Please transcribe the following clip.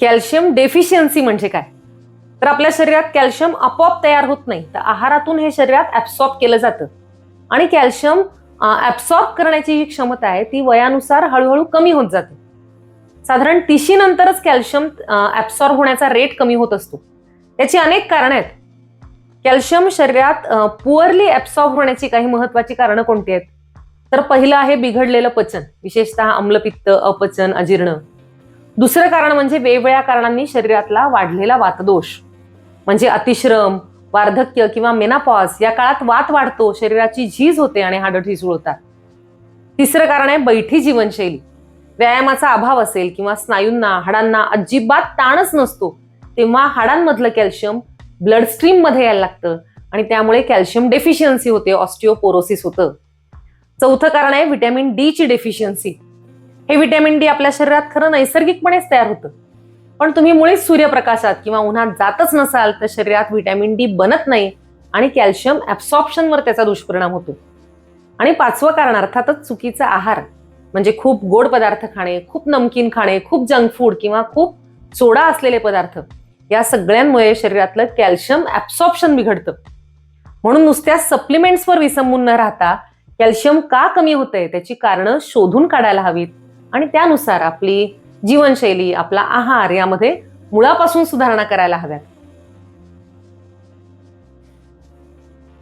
Calcium deficiency म्हणजे काय? तर आपल्या शरीरात कॅल्शियम आपोआप तयार होत नाही. तर आहारातून हे शरीरात ऍब्सॉर्ब केलं जातं. आणि कॅल्शियम ऍब्सॉर्ब करण्याची जी क्षमता आहे ती वयानुसार हळूहळू कमी होत जाते. साधारण तिशी नंतरच कॅल्शियम ऍब्सॉर्ब होण्याचा रेट कमी होत असतो. त्याची अनेक कारणं आहेत. कॅल्शियम शरीरात पुअरली ऍब्सॉर्ब होण्याची काही महत्वाची कारणं कोणती आहेत? तर पहिलं आहे बिघडलेलं पचन. विशेषतः आम्लपित्त अपचन अजीर्ण. दुसरं कारण म्हणजे वेगवेगळ्या कारणांनी शरीरातला वाढलेला वातदोष. म्हणजे अतिश्रम वार्धक्य किंवा मेनापॉज या काळात वात वाढतो शरीराची झीज होते आणि हाडं ठिसूळ होतात. तिसरं कारण आहे बैठी जीवनशैली. व्यायामाचा अभाव असेल किंवा स्नायूंना हाडांना अजिबात ताणच नसतो तेव्हा हाडांमधलं कॅल्शियम ब्लडमध्ये यायला लागतं आणि त्यामुळे कॅल्शियम डेफिशियन्सी होते ऑस्टिओपोरोसिस होतं. चौथं कारण आहे व्हिटॅमिन डी ची डेफिशियन्सी. हे व्हिटॅमिन डी आपल्या शरीरात खरं नैसर्गिकपणेच तयार होतं. पण तुम्ही मुळीच सूर्यप्रकाशात किंवा उन्हात जातच नसाल तर शरीरात व्हिटॅमिन डी बनत नाही आणि कॅल्शियम ॲब्सॉप्शनवर त्याचा दुष्परिणाम होतो. आणि पाचवं कारण अर्थातच चुकीचा आहार म्हणजे खूप गोड पदार्थ खाणे खूप नमकीन खाणे खूप जंक फूड किंवा खूप सोडा असलेले पदार्थ या सगळ्यांमुळे शरीरातलं कॅल्शियम ॲब्सॉप्शन बिघडतं. म्हणून नुसत्या सप्लिमेंट्सवर विसंबून न राहता कॅल्शियम का कमी होतंय त्याची कारणं शोधून काढायला हवीत. आणि त्यानुसार आपली जीवनशैली आपला आहार यामध्ये मुळापासून सुधारणा करायला हव्यात.